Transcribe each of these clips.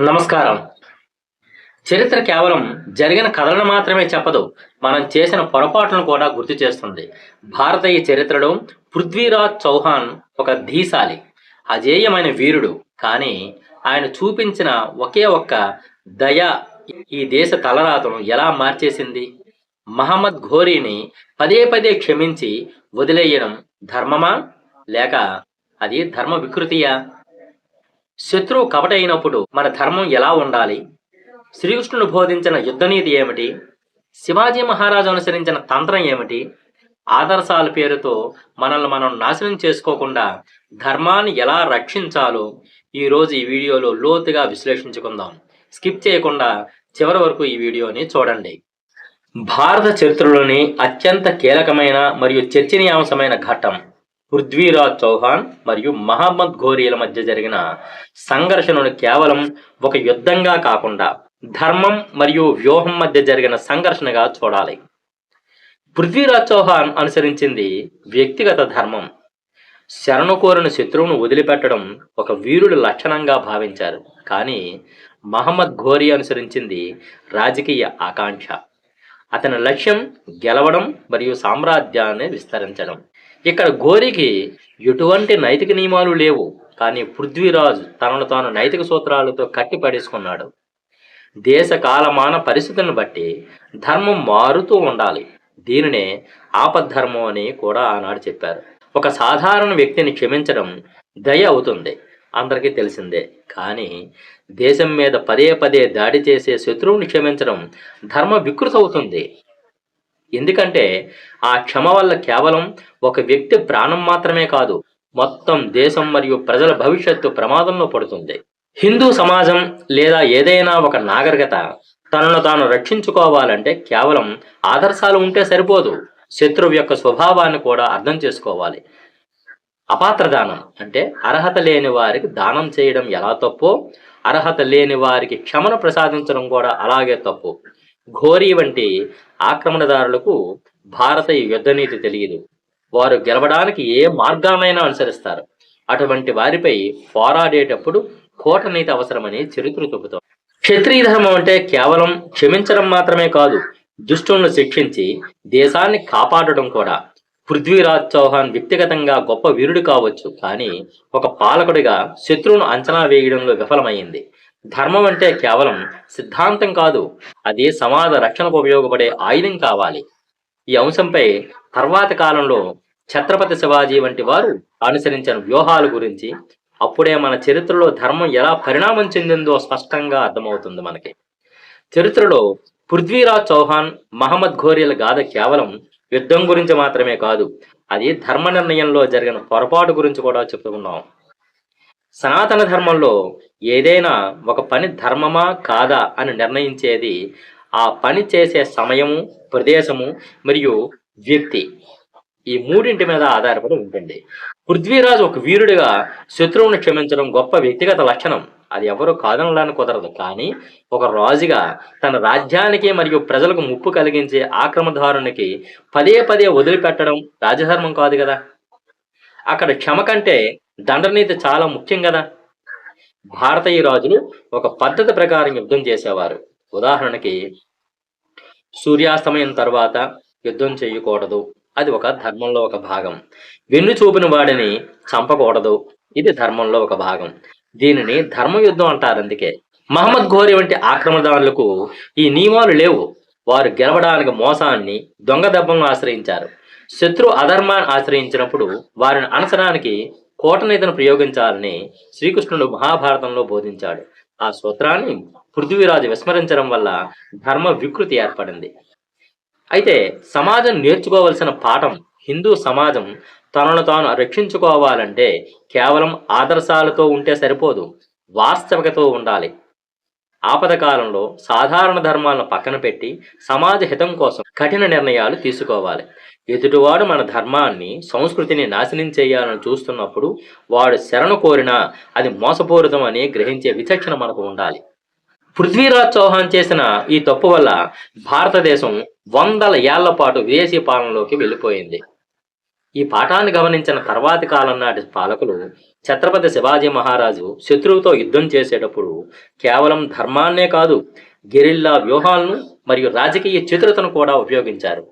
నమస్కారం. చరిత్ర కేవలం జరిగిన కథలను మాత్రమే చెప్పదు మనం చేసిన పొరపాట్లను కూడా గుర్తు చేస్తుంది. భారతీయ చరిత్రలో పృథ్వీరాజ్ చౌహాన్ ఒక ధీశాలి అజేయమైన వీరుడు. కానీ ఆయన చూపించిన ఒకే ఒక్క దయ ఈ దేశ తలరాతను ఎలా మార్చేసింది? మహమ్మద్ ఘోరీని పదే పదే క్షమించి వదిలేయడం ధర్మమా? లేక అది ధర్మ వికృతియా శత్రువు కపటైనప్పుడు మన ధర్మం ఎలా ఉండాలి? శ్రీకృష్ణుడు బోధించిన యుద్ధనీతి ఏమిటి? శివాజీ మహారాజు అనుసరించిన తంత్రం ఏమిటి? ఆదర్శాల పేరుతో మనల్ని మనం నాశనం చేసుకోకుండా ధర్మాన్ని ఎలా రక్షించాలో ఈరోజు ఈ వీడియోలో లోతుగా విశ్లేషించుకుందాం. స్కిప్ చేయకుండా చివరి వరకు ఈ వీడియోని చూడండి. భారత చరిత్రలోని అత్యంత కీలకమైన మరియు చర్చనీయాంశమైన ఘట్టం పృథ్వీరాజ్ చౌహాన్ మరియు మహమ్మద్ ఘోరీల మధ్య జరిగిన సంఘర్షణను కేవలం ఒక యుద్ధంగా కాకుండా ధర్మం మరియు వ్యూహం మధ్య జరిగిన సంఘర్షణగా చూడాలి. పృథ్వీరాజ్ చౌహాన్ అనుసరించింది వ్యక్తిగత ధర్మం. శరణు కోరిన శత్రువును వదిలిపెట్టడం ఒక వీరుడు లక్షణంగా భావించారు. కానీ మహమ్మద్ ఘోరీ అనుసరించింది రాజకీయ ఆకాంక్ష. అతని లక్ష్యం గెలవడం మరియు సామ్రాజ్యాన్ని విస్తరించడం. ఇక్కడ గోరికి ఎటువంటి నైతిక నియమాలు లేవు కానీ పృథ్వీరాజ్ తనను తాను నైతిక సూత్రాలతో కట్టి పడేసుకున్నాడు దేశ కాలమాన పరిస్థితులను బట్టి ధర్మం మారుతూ ఉండాలి. దీనినే ఆపద్ధర్మం అని కూడా ఆనాడు చెప్పారు. ఒక సాధారణ వ్యక్తిని క్షమించడం దయ అవుతుంది. అందరికీ తెలిసిందే. కానీ దేశం మీద పదే పదే దాడి చేసే శత్రువుని క్షమించడం ధర్మ వికృత అవుతుంది ఎందుకంటే ఆ క్షమ వల్ల కేవలం ఒక వ్యక్తి ప్రాణం మాత్రమే కాదు మొత్తం దేశం మరియు ప్రజల భవిష్యత్తు ప్రమాదంలో పడుతుంది. హిందూ సమాజం లేదా ఏదైనా ఒక నాగరికత తనను తాను రక్షించుకోవాలంటే కేవలం ఆదర్శాలు ఉంటే సరిపోదు. శత్రువు యొక్క స్వభావాన్ని కూడా అర్థం చేసుకోవాలి. అపాత్ర దానం అంటే అర్హత లేని వారికి దానం చేయడం ఎలా తప్పు? అర్హత లేని వారికి క్షమను ప్రసాదించడం కూడా అలాగే తప్పు. ఘోరీ వంటి ఆక్రమణదారులకు భారత యుద్ధనీతి తెలియదు. వారు గెలవడానికి ఏ మార్గాన్నైనా అనుసరిస్తారు. అటువంటి వారిపై పోరాడేటప్పుడు కోట నీతి అవసరమని చరిత్ర చెబుతాం క్షత్రియ ధర్మం అంటే కేవలం క్షమించడం మాత్రమే కాదు దుష్టులను శిక్షించి దేశాన్ని కాపాడడం కూడా. పృథ్వీరాజ్ చౌహాన్ వ్యక్తిగతంగా గొప్ప వీరుడు కావచ్చు కానీ ఒక పాలకుడిగా శత్రువును అంచనా వేయడంలో విఫలమైంది. ధర్మం అంటే కేవలం సిద్ధాంతం కాదు అది సమాజ రక్షణకు ఉపయోగపడే ఆయుధం కావాలి. ఈ అంశంపై తర్వాత కాలంలో ఛత్రపతి శివాజీ వంటి వారు అనుసరించిన వ్యూహాల గురించి అప్పుడే మన చరిత్రలో ధర్మం ఎలా పరిణామం చెందిందో స్పష్టంగా అర్థమవుతుంది మనకి. చరిత్రలో పృథ్వీరాజ్ చౌహాన్ మహమ్మద్ ఘోరీల గాథ కేవలం యుద్ధం గురించి మాత్రమే కాదు అది ధర్మ నిర్ణయంలో జరిగిన పొరపాటు గురించి కూడా చెప్పుకున్నాం సనాతన ధర్మంలో ఏదైనా ఒక పని ధర్మమా కాదా అని నిర్ణయించేది ఆ పని చేసే సమయము ప్రదేశము మరియు వ్యక్తి ఈ మూడింటి మీద ఆధారపడి ఉంటుంది. పృథ్వీరాజు ఒక వీరుడిగా శత్రువుని క్షమించడం గొప్ప వ్యక్తిగత లక్షణం. అది ఎవరు కాదనడానికి కుదరదు. కానీ ఒక రాజుగా తన రాజ్యానికి మరియు ప్రజలకు ముప్పు కలిగించే ఆక్రమదారునికి పదే పదే వదిలిపెట్టడం రాజధర్మం కాదు కదా. అక్కడ క్షమ కంటే దండనీతి చాలా ముఖ్యం కదా. భారతీయ రాజులు ఒక పద్ధతి ప్రకారం యుద్ధం చేసేవారు. ఉదాహరణకి సూర్యాస్తమయం తర్వాత యుద్ధం చేయకూడదు. అది ఒక ధర్మంలో ఒక భాగం. వెన్ను చూపిన వాడిని చంపకూడదు. ఇది ధర్మంలో ఒక భాగం. దీనిని ధర్మయుద్ధం అంటారు అందుకే. మహమ్మద్ ఘోరి వంటి ఆక్రమణదారులకు ఈ నియమాలు లేవు. వారు గెలవడానికి మోసాన్ని దొంగ దెబ్బను ఆశ్రయించారు. శత్రు అధర్మాన్ని ఆశ్రయించినప్పుడు వారిని అనసడానికి కోటనీతిని ప్రయోగించాలని శ్రీకృష్ణుడు మహాభారతంలో బోధించాడు. ఆ సూత్రాన్ని పృథ్వీరాజు విస్మరించడం వల్ల ధర్మ వికృతి ఏర్పడింది. అయితే సమాజం నేర్చుకోవలసిన పాఠం హిందూ సమాజం తనను తాను రక్షించుకోవాలంటే కేవలం ఆదర్శాలతో ఉంటే సరిపోదు వాస్తవికతో ఉండాలి. ఆపద కాలంలో సాధారణ ధర్మాలను పక్కన పెట్టి సమాజ హితం కోసం కఠిన నిర్ణయాలు తీసుకోవాలి. ఎదుటివాడు మన ధర్మాన్ని సంస్కృతిని నాశనం చేయాలని చూస్తున్నప్పుడు వాడు శరణు కోరినా అది మోసపూరితం అని గ్రహించే విచక్షణ మనకు ఉండాలి. పృథ్వీరాజ్ చౌహాన్ చేసిన ఈ తప్పు వల్ల భారతదేశం వందల ఏళ్ళ పాటు విదేశీ పాలనలోకి వెళ్ళిపోయింది. ఈ పాఠాన్ని గమనించిన తర్వాతి కాలం నాటి పాలకులు ఛత్రపతి శివాజీ మహారాజు శత్రువుతో యుద్ధం చేసేటప్పుడు కేవలం ధర్మాన్నే కాదు గెరిల్లా వ్యూహాలను మరియు రాజకీయ చతురతను కూడా ఉపయోగించారు.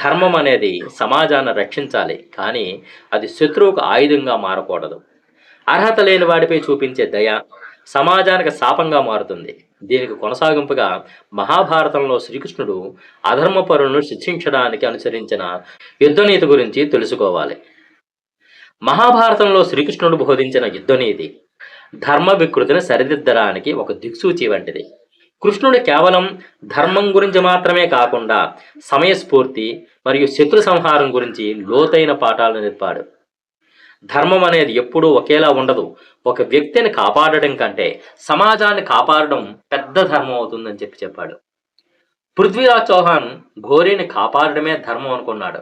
ధర్మం అనేది సమాజాన్ని రక్షించాలి కానీ అది శత్రువుకు ఆయుధంగా మారకూడదు. అర్హత లేని వాడిపై చూపించే దయ సమాజానికి శాపంగా మారుతుంది. దీనికి కొనసాగింపుగా మహాభారతంలో శ్రీకృష్ణుడు అధర్మపరులను శిక్షించడానికి అనుసరించిన యుద్ధనీతి గురించి తెలుసుకోవాలి. మహాభారతంలో శ్రీకృష్ణుడు బోధించిన యుద్ధనీతి ధర్మ వికృతిని సరిదిద్దడానికి ఒక దిక్సూచి వంటిది. కృష్ణుడు కేవలం ధర్మం గురించి మాత్రమే కాకుండా సమయస్ఫూర్తి మరియు శత్రు సంహారం గురించి లోతైన పాఠాలు నేర్పాడు. ధర్మం అనేది ఎప్పుడూ ఒకేలా ఉండదు. ఒక వ్యక్తిని కాపాడటం కంటే సమాజాన్ని కాపాడడం పెద్ద ధర్మం అవుతుందని చెప్పి చెప్పాడు. పృథ్వీరాజ్ చౌహాన్ ఘోరీని కాపాడడమే ధర్మం అనుకున్నాడు.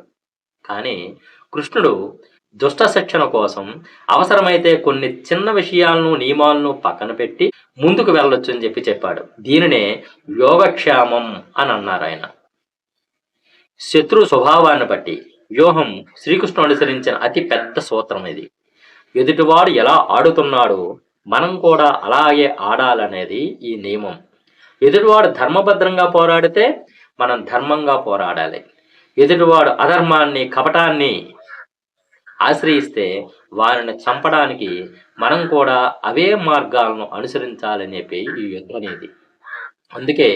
కానీ కృష్ణుడు దుష్ట శిక్షణ కోసం అవసరమైతే కొన్ని చిన్న విషయాలను నియమాలను పక్కన పెట్టి ముందుకు వెళ్ళొచ్చు అని చెప్పి చెప్పాడు. దీనినే యోగక్షేమం అని అన్నారు ఆయన. శత్రు స్వభావాన్ని బట్టి వ్యూహం శ్రీకృష్ణుడు అనుసరించిన అతి పెద్ద సూత్రం ఇది. ఎదుటివాడు ఎలా ఆడుతున్నాడో మనం కూడా అలాగే ఆడాలనేది ఈ నియమం. ఎదుటివాడు ధర్మభద్రంగా పోరాడితే మనం ధర్మంగా పోరాడాలి. ఎదుటివాడు అధర్మాన్ని కపటాన్ని ఆశ్రయిస్తే వారిని చంపడానికి మనం కూడా అవే మార్గాలను అనుసరించాలని చెప్పి ఈ అనేది. అందుకే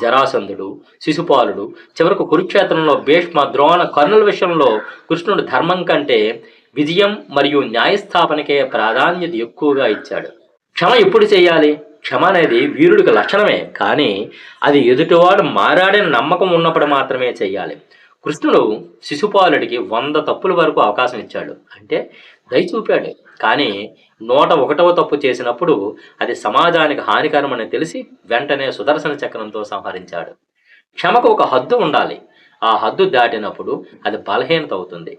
జరాసంధుడు శిశుపాలుడు చివరకు కురుక్షేత్రంలో భీష్మ ద్రోణ కర్ణుల విషయంలో కృష్ణుడు ధర్మం కంటే విజయం మరియు న్యాయస్థాపనకే ప్రాధాన్యత ఎక్కువగా ఇచ్చాడు. క్షమ ఎప్పుడు చేయాలి? క్షమ అనేది వీరుడికి లక్షణమే కానీ అది ఎదుటివాడు మారాడని నమ్మకం ఉన్నప్పుడు మాత్రమే చేయాలి. కృష్ణుడు శిశుపాలుడికి వంద తప్పుల వరకు అవకాశం ఇచ్చాడు. అంటే దయ చూపాడు. కానీ నూట ఒకటవ తప్పు చేసినప్పుడు అది సమాజానికి హానికరమని తెలిసి వెంటనే సుదర్శన చక్రంతో సంహరించాడు. క్షమకు ఒక హద్దు ఉండాలి. ఆ హద్దు దాటినప్పుడు అది బలహీనత అవుతుంది.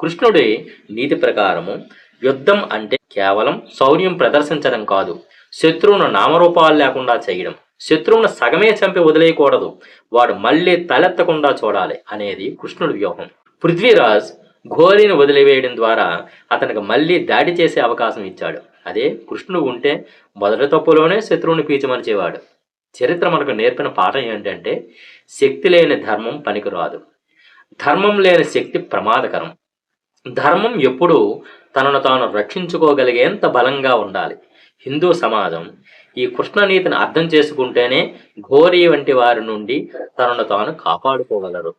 కృష్ణుడి నీతి ప్రకారము యుద్ధం అంటే కేవలం శౌర్యం ప్రదర్శించడం కాదు. శత్రువును నామరూపాలు లేకుండా చేయడం. శత్రువును సగమే చంపి వదిలేయకూడదు. వాడు మళ్ళీ తలెత్తకుండా చూడాలి అనేది కృష్ణుడి వ్యూహం. పృథ్వీరాజ్ ఘోరిని వదిలివేయడం ద్వారా అతనికి మళ్ళీ దాడి చేసే అవకాశం ఇచ్చాడు. అదే కృష్ణుడు ఉంటే మొదటి తప్పులోనే శత్రువుని పీచమనిచేవాడు చరిత్ర మనకు నేర్పిన పాఠం ఏంటంటే శక్తి లేని ధర్మం పనికిరాదు. ధర్మం లేని శక్తి ప్రమాదకరం. ధర్మం ఎప్పుడూ తనను తాను రక్షించుకోగలిగేంత బలంగా ఉండాలి. హిందూ సమాజం ఈ కృష్ణనీతిని అర్థం చేసుకుంటేనే ఘోరీ వంటి వారి నుండి తనను తాను కాపాడుకోగలరు.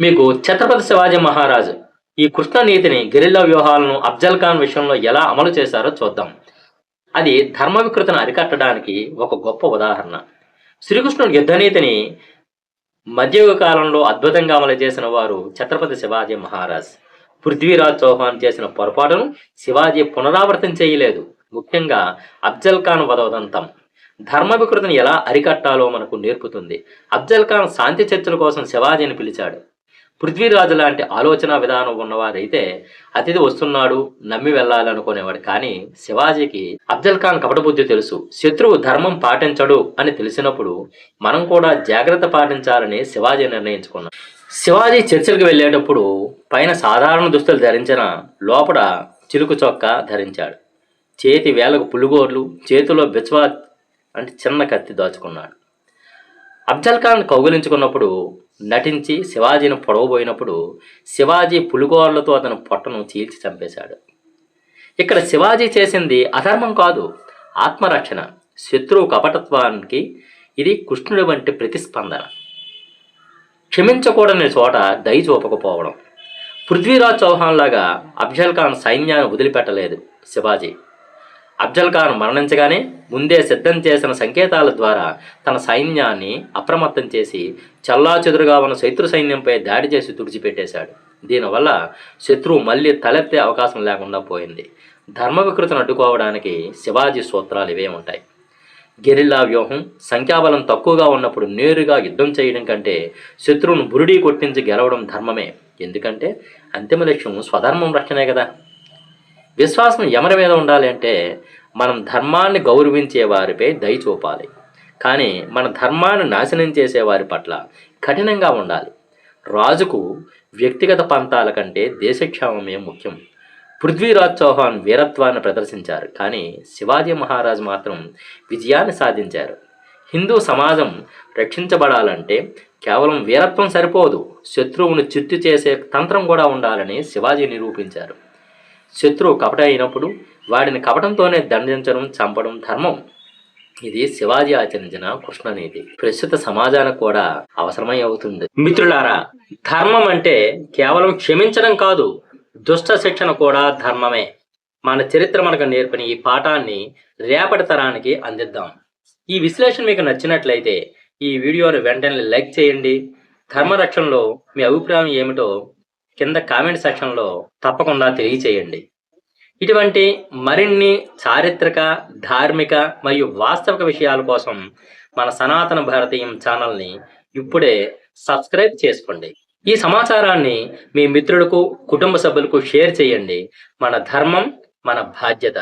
మీకు ఛత్రపతి శివాజీ మహారాజు ఈ కృష్ణనీతిని గెరిల్లా వ్యూహాలను అఫ్జల్ ఖాన్ విషయంలో ఎలా అమలు చేశారో చూద్దాం. అది ధర్మ వికృతిని అరికట్టడానికి ఒక గొప్ప ఉదాహరణ. శ్రీకృష్ణుడు యుద్ధనీతిని మధ్యయుగ కాలంలో అద్భుతంగా అమలు చేసిన వారు ఛత్రపతి శివాజీ మహారాజ్. పృథ్వీరాజ్ చౌహాన్ చేసిన పొరపాటును శివాజీ పునరావృతం చేయలేదు. ముఖ్యంగా అఫ్జల్ ఖాన్ వదవదంతం ధర్మ వికృతిని ఎలా అరికట్టాలో మనకు నేర్పుతుంది. అఫ్జల్ ఖాన్ శాంతి చర్చల కోసం శివాజీని పిలిచాడు. పృథ్వీరాజు లాంటి ఆలోచన విధానం ఉన్నవారైతే అతిథి వస్తున్నాడు నమ్మి వెళ్ళాలనుకునేవాడు. కానీ శివాజీకి అఫ్జల్ ఖాన్ కపటబుద్ధి తెలుసు. శత్రువు ధర్మం పాటించడు అని తెలిసినప్పుడు మనం కూడా జాగ్రత్త పాటించాలని శివాజీ నిర్ణయించుకున్నాం. శివాజీ చర్చలకు వెళ్ళేటప్పుడు పైన సాధారణ దుస్తులు ధరించిన లోపల చిలుకు చొక్కా ధరించాడు. చేతి వేలకు పులుగోర్లు చేతిలో బిచ్వా అంటే చిన్న కత్తి దాచుకున్నాడు. అఫ్జల్ ఖాన్ కౌగిలించుకున్నప్పుడు నటించి శివాజీని పొడవబోయినప్పుడు శివాజీ పులిగోర్లతో అతని పొట్టను చీల్చి చంపేశాడు. ఇక్కడ శివాజీ చేసింది అధర్మం కాదు ఆత్మరక్షణ శత్రువు కపటత్వానికి ఇది కృష్ణుడి వంటి ప్రతిస్పందన. క్షమించకూడని చోట దయ చూపకపోవడం. పృథ్వీరాజ్ చౌహాన్ లాగా అఫ్జల్ ఖాన్ సైన్యాన్ని వదిలిపెట్టలేదు శివాజీ. అఫ్జల్ ఖాన్ మరణించగానే ముందే సిద్ధం చేసిన సంకేతాల ద్వారా తన సైన్యాన్ని అప్రమత్తం చేసి చల్లాచెదురుగా ఉన్న శత్రు సైన్యంపై దాడి చేసి తుడిచిపెట్టేశాడు. దీనివల్ల శత్రువు మళ్ళీ తలెత్తే అవకాశం లేకుండా పోయింది. ధర్మ వికృతిని అడ్డుకోవడానికి శివాజీ సూత్రాలు ఇవే ఉంటాయి. గెరిల్లా వ్యూహం సంఖ్యాబలం తక్కువగా ఉన్నప్పుడు నేరుగా యుద్ధం చేయడం కంటే శత్రువును బురుడీ కొట్టించి గెలవడం ధర్మమే. ఎందుకంటే అంతిమ లక్ష్యం స్వధర్మం రక్షణే కదా. విశ్వాసం ఎవరి మీద ఉండాలి అంటే మనం ధర్మాన్ని గౌరవించే వారిపై దయ చూపాలి. కానీ మన ధర్మాన్ని నాశనం చేసే వారి పట్ల కఠినంగా ఉండాలి. రాజుకు వ్యక్తిగత పంతాల కంటే దేశక్షేమమే ముఖ్యం. పృథ్వీరాజ్ చౌహాన్ వీరత్వాన్ని ప్రదర్శించారు. కానీ శివాజీ మహారాజ్ మాత్రం విజయాన్ని సాధించారు. హిందూ సమాజం రక్షించబడాలంటే కేవలం వీరత్వం సరిపోదు. శత్రువును చిత్తు చేసే తంత్రం కూడా ఉండాలని శివాజీ నిరూపించారు. శత్రువు కపట అయినప్పుడు వాడిని కపటంతోనే దండించడం చంపడం ధర్మం. ఇది శివాజీ ఆచరించిన కృష్ణనీతి ప్రస్తుత సమాజానికి కూడా అవసరమై అవుతుంది. మిత్రులారా ధర్మం అంటే కేవలం క్షమించడం కాదు దుష్ట శిక్షణ కూడా ధర్మమే. మన చరిత్ర మనకు నేర్పిన ఈ పాఠాన్ని రేపటి తరానికి అందిద్దాం. ఈ విశ్లేషణ మీకు నచ్చినట్లయితే ఈ వీడియోను వెంటనే లైక్ చేయండి. ధర్మరక్షణలో మీ అభిప్రాయం ఏమిటో కింద కామెంట్ సెక్షన్లో తప్పకుండా తెలియచేయండి. ఇటువంటి మరిన్ని చారిత్రక ధార్మిక మరియు వాస్తవిక విషయాల కోసం మన సనాతన భారతీయం ఛానల్ని ఇప్పుడే సబ్స్క్రైబ్ చేసుకోండి. ఈ సమాచారాన్ని మీ మిత్రులకు కుటుంబ సభ్యులకు షేర్ చేయండి. మన ధర్మం మన బాధ్యత.